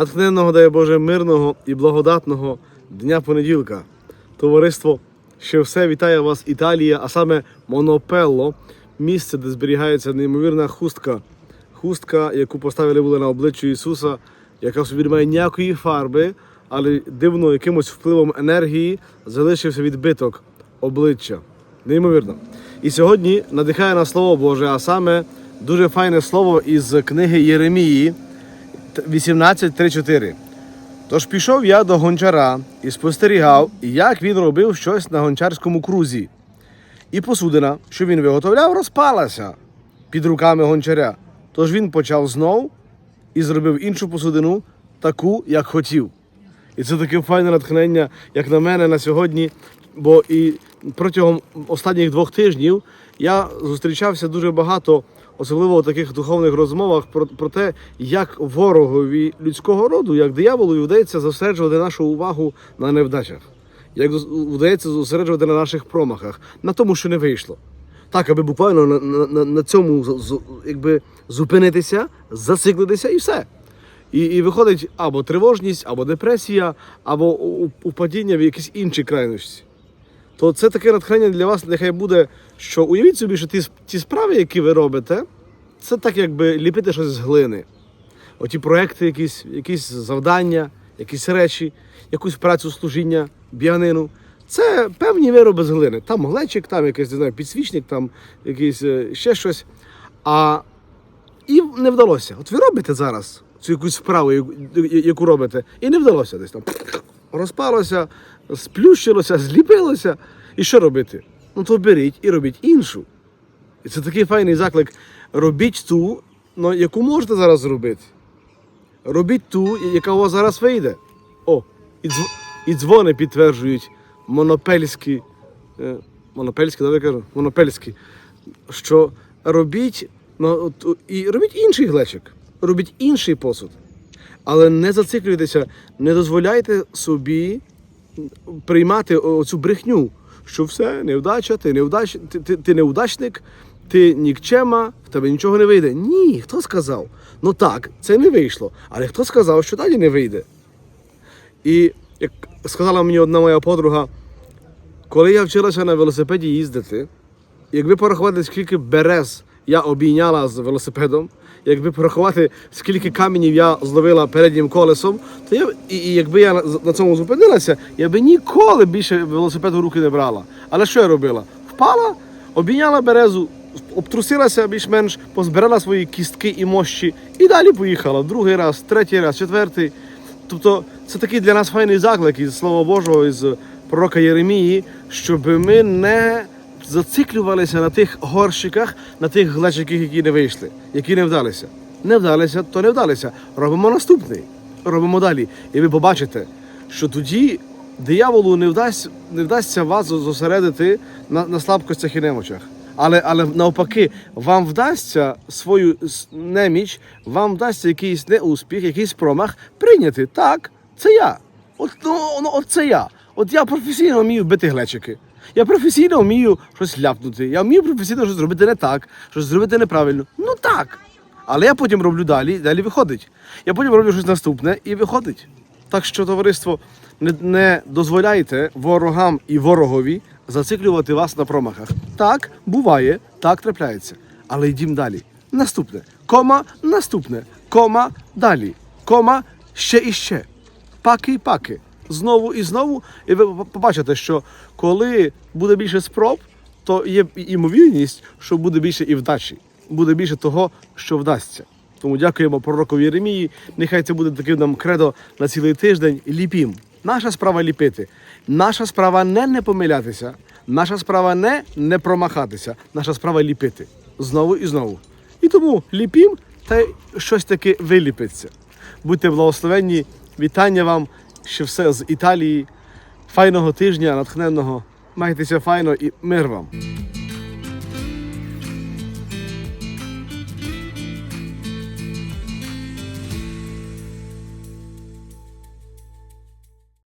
Натхненного, дай Боже, мирного і благодатного дня понеділка. Товариство, ще все вітає вас Італія, а саме Монопелло, місце, де зберігається неймовірна хустка. Хустка, яку поставили були на обличчя Ісуса, яка в собі не має ніякої фарби, але дивно якимось впливом енергії залишився відбиток обличчя. Неймовірно. І сьогодні надихає на Слово Боже, а саме дуже файне слово із книги Єремії 18.3.4. Тож пішов я до гончара і спостерігав, як він робив щось на гончарському крузі. І посудина, що він виготовляв, розпалася під руками гончаря. Тож він почав знов і зробив іншу посудину, таку, як хотів. І це таке файне натхнення, як на мене на сьогодні. Бо і протягом останніх двох тижнів я зустрічався дуже багато, особливо у таких духовних розмовах, про, про те, як ворогові людського роду, як дияволу вдається зосереджувати нашу увагу на невдачах, як вдається зосереджувати на наших промахах, на тому, що не вийшло. Так, аби буквально на, на, на, цьому якби зупинитися, зациклитися і все. І, і виходить або тривожність, або депресія, або упадіння в якісь інші крайності. То це таке натхнення для вас нехай буде, що уявіть собі, що ті, ті справи, які ви робите, це так якби ліпити щось з глини. Оті проекти, якісь, якісь завдання, якісь речі, якусь працю служіння, біганину. Це певні вироби з глини. Там глечик, там якийсь не знаю, підсвічник, там якийсь е, ще щось. А і не вдалося. От ви робите зараз цю якусь справу, яку робите, і не вдалося десь там. Розпалося, сплющилося, зліпилося. І що робити? Ну то беріть і робіть іншу. І це такий файний заклик. Робіть ту, ну, яку можете зараз зробити. Робіть ту, яка у вас зараз вийде. О, і, дз... і дзвони підтверджують монопельські. Е, монопельські, добре кажу? Монопельські. Що робіть, ну, і робіть інший глечик, робіть інший посуд. Але не зациклюйтеся, не дозволяйте собі приймати оцю брехню, що все, невдача, ти, невдач, ти, ти, ти неудачник, ти нікчема, в тебе нічого не вийде. Ні, хто сказав? Ну так, це не вийшло. Але хто сказав, що далі не вийде? І як сказала мені одна моя подруга, коли я вчилася на велосипеді їздити, якби порахувати, скільки берез я обійняла з велосипедом, якби порахувати, скільки каменів я зловила переднім колесом, то я і, і якби я на, цьому зупинилася, я би ніколи більше велосипед в руки не брала. Але що я робила? Впала, обійняла березу, обтрусилася більш-менш, позбирала свої кістки і мощі і далі поїхала. Другий раз, третій раз, четвертий. Тобто це такий для нас файний заклик із Слова Божого, із пророка Єремії, щоб ми не зациклювалися на тих горщиках, на тих глечиках, які не вийшли, які не вдалися. Не вдалися, то не вдалися. Робимо наступний, робимо далі. І ви побачите, що тоді дияволу не вдасть, не вдасться вас зосередити на, на слабкостях і немочах. Але, але навпаки, вам вдасться свою неміч, вам вдасться якийсь неуспіх, якийсь промах прийняти. Так, це я. От, ну, ну, от це я. От я професійно вмію бити глечики. Я професійно вмію щось ляпнути. Я вмію професійно щось зробити не так, щось зробити неправильно. Ну так. Але я потім роблю далі, далі виходить. Я потім роблю щось наступне і виходить. Так що, товариство, не, не дозволяйте ворогам і ворогові зациклювати вас на промахах. Так, буває, так трапляється. Але йдім далі. Наступне. Кома, наступне. Кома, далі. Кома, ще і ще. Паки і паки. Знову і знову. І ви побачите, що коли буде більше спроб, то є ймовірність, що буде більше і вдачі. Буде більше того, що вдасться. Тому дякуємо пророку Єремії. Нехай це буде таким нам кредо на цілий тиждень. Ліпім. Наша справа ліпити. Наша справа не не помилятися. Наша справа не не промахатися. Наша справа ліпити. Знову і знову. І тому ліпім та щось таки виліпиться. Будьте благословенні. Вітання вам, що все з Італії. Файного тижня, натхненного. Майтеся файно і мир вам.